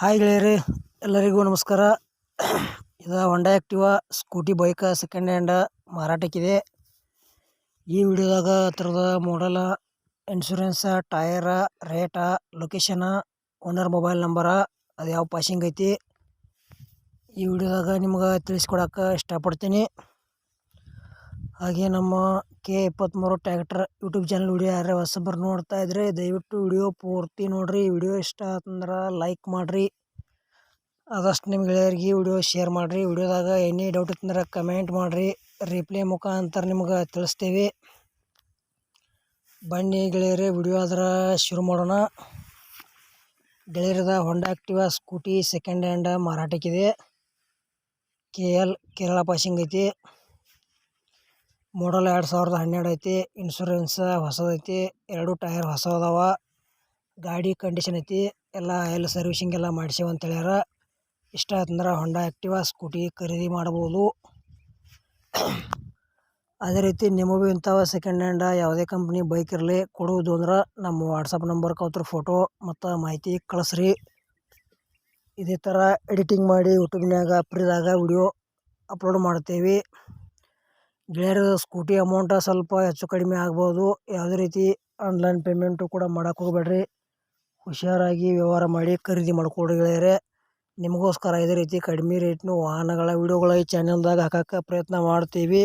Hi ಗೆಳೆಯರೇ, ಎಲ್ಲರಿಗೂ ನಮಸ್ಕಾರ. ಇದು Honda Activa scooty bike second hand ಮಾರಾಟಕ್ಕಿದೆ. ಈ ವಿಡಿಯೋದಾಗ ಥರದ model insurance tyre rate location owner mobile number ಅದು ಯಾವ ಪಾಸಿಂಗ್ ಐತಿ, ಈ ವಿಡಿಯೋದಾಗ ನಿಮ್ಗೆ ತಿಳಿಸ್ಕೊಡಕ್ಕೆ ಇಷ್ಟಪಡ್ತೀನಿ. ಹಾಗೆ ನಮ್ಮ ಕೆ ಇಪ್ಪತ್ತ್ಮೂರು ಟ್ಯಾಕ್ಟರ್ ಯೂಟ್ಯೂಬ್ ಚಾನಲ್ ವಿಡಿಯೋ ಯಾರೇ ಹೊಸಬರು ನೋಡ್ತಾ ಇದ್ರೆ ದಯವಿಟ್ಟು ವಿಡಿಯೋ ಪೂರ್ತಿ ನೋಡಿರಿ. ವಿಡಿಯೋ ಇಷ್ಟ ಆತಂದ್ರೆ ಲೈಕ್ ಮಾಡಿರಿ. ಆದಷ್ಟು ನಿಮ್ಮ ಗೆಳೆಯರಿಗೆ ವಿಡಿಯೋ ಶೇರ್ ಮಾಡಿರಿ. ವಿಡಿಯೋದಾಗ ಎನಿ ಡೌಟ್ ಇತ್ತಂದ್ರೆ ಕಮೆಂಟ್ ಮಾಡಿರಿ. ರಿಪ್ಲೈ ಮುಖಾಂತರ ನಿಮ್ಗೆ ತಿಳಿಸ್ತೀವಿ. ಬನ್ನಿ ಗೆಳೆಯರೇ, ವಿಡಿಯೋ ಆದ್ರೆ ಶುರು ಮಾಡೋಣ. ಗೆಳೆಯರದ Honda Activa Scooty second hand ಮಾರಾಟಕ್ಕಿದೆ. K L Kerala passing ಐತಿ. ಮಾಡಲ್ ಎರಡು ಸಾವಿರದ ಹನ್ನೆರಡು ಐತಿ ಇನ್ಶೂರೆನ್ಸ್ ಹೊಸದೈತಿ ಎರಡು ಟೈರ್ ಹೊಸ ಅದಾವ ಗಾಡಿ ಕಂಡೀಷನ್ ಐತಿ, ಎಲ್ಲ ಆಯಿಲ್ ಸರ್ವಿಸಿಂಗ್ ಎಲ್ಲ ಮಾಡಿಸಿ ಅಂತ ಹೇಳ್ಯಾರ. ಇಷ್ಟ ಆಯ್ತಂದ್ರೆ ಹೊಂಡಾ ಆ್ಯಕ್ಟಿವಾ ಸ್ಕೂಟಿ ಖರೀದಿ ಮಾಡ್ಬೋದು. ಅದೇ ರೀತಿ ನಿಮಗೂ ಇಂಥವ ಸೆಕೆಂಡ್ ಹ್ಯಾಂಡ ಯಾವುದೇ ಕಂಪ್ನಿ ಬೈಕ್ ಇರಲಿ, ಕೊಡುವುದು ಅಂದ್ರೆ ನಮ್ಮ ವಾಟ್ಸಪ್ ನಂಬರ್ ಕೌತ್ರ ಫೋಟೋ ಮತ್ತು ಮಾಹಿತಿ ಕಳಿಸ್ರಿ. ಇದೇ ಥರ ಎಡಿಟಿಂಗ್ ಮಾಡಿ ಯೂಟ್ಯೂಬ್ನಾಗ ಫ್ರೀದಾಗ ವಿಡಿಯೋ ಅಪ್ಲೋಡ್ ಮಾಡ್ತೇವೆ. ಗೆಳೆಯರ ಸ್ಕೂಟಿ ಅಮೌಂಟ ಸ್ವಲ್ಪ ಹೆಚ್ಚು ಕಡಿಮೆ ಆಗ್ಬೋದು. ಯಾವುದೇ ರೀತಿ ಆನ್ಲೈನ್ ಪೇಮೆಂಟು ಕೂಡ ಮಾಡಕ್ಕೆ ಹೋಗಬೇಡ್ರಿ. ಹುಷಾರಾಗಿ ವ್ಯವಹಾರ ಮಾಡಿ ಖರೀದಿ ಮಾಡಿಕೊಡ್ರಿ ಗೆಳೆಯರೇ. ನಿಮಗೋಸ್ಕರ ಇದೇ ರೀತಿ ಕಡಿಮೆ ರೇಟ್ನು ವಾಹನಗಳ ವಿಡಿಯೋಗಳ ಈ ಚಾನಲ್ದಾಗ ಹಾಕಕ್ಕೆ ಪ್ರಯತ್ನ ಮಾಡ್ತೀವಿ.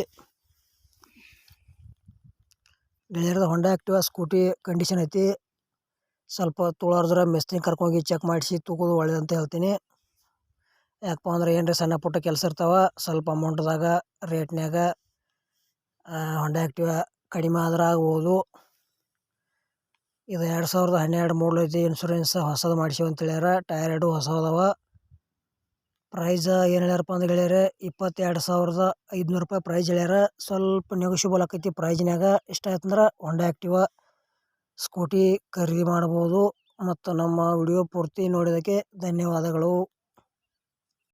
ಗೆಳೆಯರದ ಹೊಂಡ ಆ್ಯಕ್ಟಿವ ಸ್ಕೂಟಿ ಕಂಡೀಷನ್ ಐತಿ. ಸ್ವಲ್ಪ ತೋಳಾರ್ದ್ರೆ ಮೆಸ್ತಿನ ಕರ್ಕೊಂಡೋಗಿ ಚೆಕ್ ಮಾಡಿಸಿ ತಗೋದು ಅಂತ ಹೇಳ್ತೀನಿ. ಯಾಕಪ್ಪ ಅಂದ್ರೆ ಏನ್ರಿ ಸಣ್ಣ ಪುಟ್ಟ ಕೆಲಸ ಇರ್ತಾವೆ. ಸ್ವಲ್ಪ ಅಮೌಂಟ್ದಾಗ, ರೇಟ್ನ್ಯಾಗ ಹೊಂಡಾ ಆ್ಯಕ್ಟಿವಾ ಕಡಿಮೆ ಆದ್ರೆ ಆಗ್ಬೋದು. ಇದು ಎರಡು ಸಾವಿರದ ಹನ್ನೆರಡು ಮಾಡಲ್ ಐತಿ ಇನ್ಶೂರೆನ್ಸ್ ಹೊಸದು ಮಾಡಿಸೀವಿ ಅಂತ ಹೇಳ್ಯಾರ. ಟೈರ್ ಎರಡು ಹೊಸ ಅದಾವ ಪ್ರೈಸ್ ಏನು ಹೇಳ್ಯಾರಪ್ಪ ಅಂದ್ರೆ ಹೇಳ್ಯಾರ, ಇಪ್ಪತ್ತೆರಡು ಸಾವಿರದ ಐದುನೂರು ರೂಪಾಯಿ ಪ್ರೈಸ್ ಹೇಳ್ಯಾರ. ಸ್ವಲ್ಪ ನೆಗೋಷಿಯಬಲ್ ಆಕೈತಿ ಪ್ರೈಸ್ನಾಗ ಇಷ್ಟ ಆಯ್ತಂದ್ರೆ ಹೊಂಡಾ ಆ್ಯಕ್ಟಿವಾ ಸ್ಕೂಟಿ ಖರೀದಿ ಮಾಡ್ಬೋದು. ಮತ್ತು ನಮ್ಮ ವಿಡಿಯೋ ಪೂರ್ತಿ ನೋಡಿದ್ದಕ್ಕೆ ಧನ್ಯವಾದಗಳು.